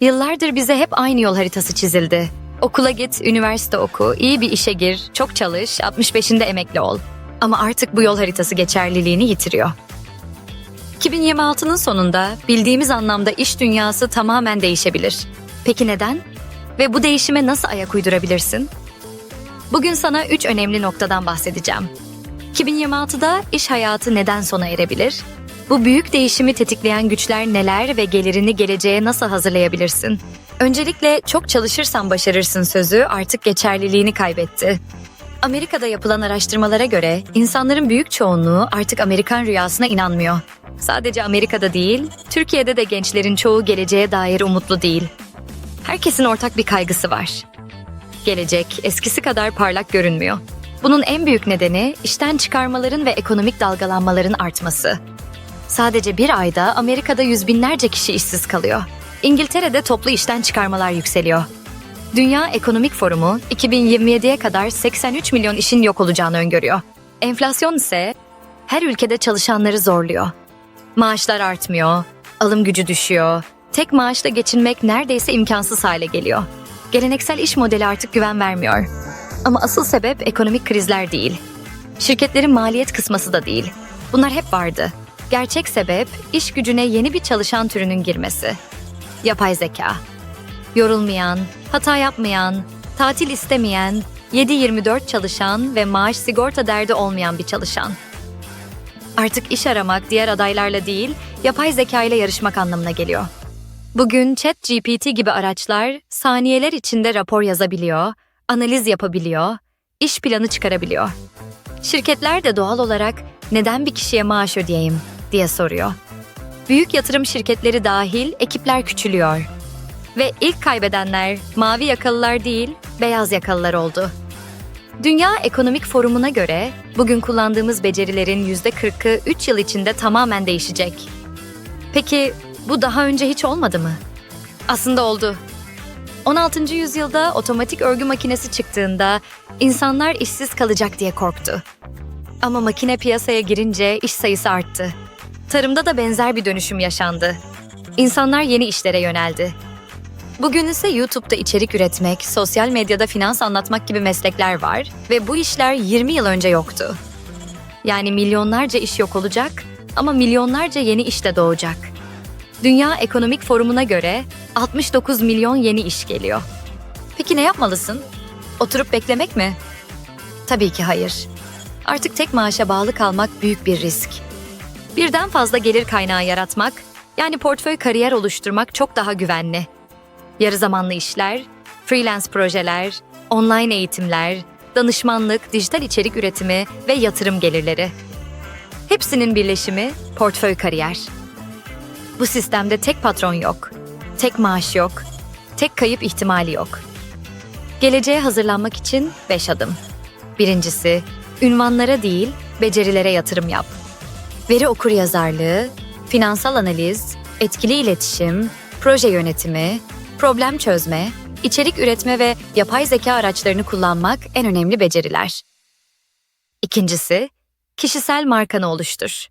Yıllardır bize hep aynı yol haritası çizildi. Okula git, üniversite oku, iyi bir işe gir, çok çalış, 65'inde emekli ol. Ama artık bu yol haritası geçerliliğini yitiriyor. 2026'nın sonunda bildiğimiz anlamda iş dünyası tamamen değişebilir. Peki neden? Ve bu değişime nasıl ayak uydurabilirsin? Bugün sana üç önemli noktadan bahsedeceğim. 2026'da iş hayatı neden sona erebilir? Bu büyük değişimi tetikleyen güçler neler ve gelirini geleceğe nasıl hazırlayabilirsin? Öncelikle çok çalışırsan başarırsın sözü artık geçerliliğini kaybetti. Amerika'da yapılan araştırmalara göre insanların büyük çoğunluğu artık Amerikan rüyasına inanmıyor. Sadece Amerika'da değil, Türkiye'de de gençlerin çoğu geleceğe dair umutlu değil. Herkesin ortak bir kaygısı var. Gelecek eskisi kadar parlak görünmüyor. Bunun en büyük nedeni işten çıkarmaların ve ekonomik dalgalanmaların artması. Sadece bir ayda Amerika'da yüz binlerce kişi işsiz kalıyor. İngiltere'de toplu işten çıkarmalar yükseliyor. Dünya Ekonomik Forumu 2027'ye kadar 83 milyon işin yok olacağını öngörüyor. Enflasyon ise her ülkede çalışanları zorluyor. Maaşlar artmıyor, alım gücü düşüyor, tek maaşla geçinmek neredeyse imkansız hale geliyor. Geleneksel iş modeli artık güven vermiyor. Ama asıl sebep ekonomik krizler değil. Şirketlerin maliyet kısması da değil. Bunlar hep vardı. Gerçek sebep iş gücüne yeni bir çalışan türünün girmesi. Yapay zeka. Yorulmayan, hata yapmayan, tatil istemeyen, 7-24 çalışan ve maaş sigorta derdi olmayan bir çalışan. Artık iş aramak diğer adaylarla değil, yapay zeka ile yarışmak anlamına geliyor. Bugün ChatGPT gibi araçlar saniyeler içinde rapor yazabiliyor, analiz yapabiliyor, iş planı çıkarabiliyor. Şirketler de doğal olarak neden bir kişiye maaş ödeyeyim diye soruyor. Büyük yatırım şirketleri dahil ekipler küçülüyor. Ve ilk kaybedenler mavi yakalılar değil, beyaz yakalılar oldu. Dünya Ekonomik Forumu'na göre bugün kullandığımız becerilerin %40'ı 3 yıl içinde tamamen değişecek. Peki bu daha önce hiç olmadı mı? Aslında oldu. 16. yüzyılda otomatik örgü makinesi çıktığında insanlar işsiz kalacak diye korktu. Ama makine piyasaya girince iş sayısı arttı. Tarımda da benzer bir dönüşüm yaşandı. İnsanlar yeni işlere yöneldi. Bugün ise YouTube'da içerik üretmek, sosyal medyada finans anlatmak gibi meslekler var ve bu işler 20 yıl önce yoktu. Yani milyonlarca iş yok olacak ama milyonlarca yeni iş de doğacak. Dünya Ekonomik Forumu'na göre 69 milyon yeni iş geliyor. Peki ne yapmalısın? Oturup beklemek mi? Tabii ki hayır. Artık tek maaşa bağlı kalmak büyük bir risk. Birden fazla gelir kaynağı yaratmak, yani portföy kariyer oluşturmak çok daha güvenli. Yarı zamanlı işler, freelance projeler, online eğitimler, danışmanlık, dijital içerik üretimi ve yatırım gelirleri. Hepsinin birleşimi portföy kariyer. Bu sistemde tek patron yok, tek maaş yok, tek kayıp ihtimali yok. Geleceğe hazırlanmak için 5 adım. Birincisi, ünvanlara değil, becerilere yatırım yap. Veri okur yazarlığı, finansal analiz, etkili iletişim, proje yönetimi, problem çözme, içerik üretme ve yapay zeka araçlarını kullanmak en önemli beceriler. İkincisi, kişisel markanı oluştur.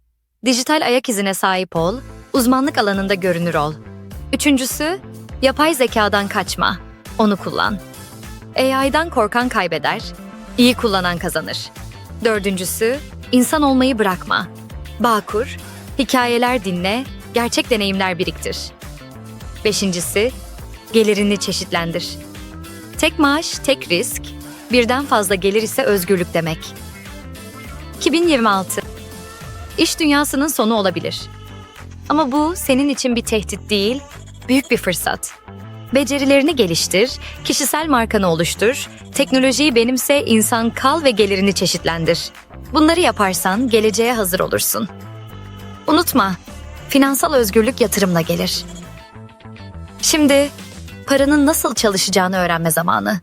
Dijital ayak izine sahip ol, uzmanlık alanında görünür ol. Üçüncüsü, yapay zekadan kaçma, onu kullan. AI'dan korkan kaybeder, iyi kullanan kazanır. Dördüncüsü, insan olmayı bırakma. Bağ kur, hikayeler dinle, gerçek deneyimler biriktir. Beşincisi, gelirini çeşitlendir. Tek maaş, tek risk, birden fazla gelir ise özgürlük demek. 2026 İş dünyasının sonu olabilir. Ama bu senin için bir tehdit değil, büyük bir fırsat. Becerilerini geliştir, kişisel markanı oluştur, teknolojiyi benimse insan kal ve gelirini çeşitlendir. Bunları yaparsan geleceğe hazır olursun. Unutma, finansal özgürlük yatırımla gelir. Şimdi paranın nasıl çalışacağını öğrenme zamanı.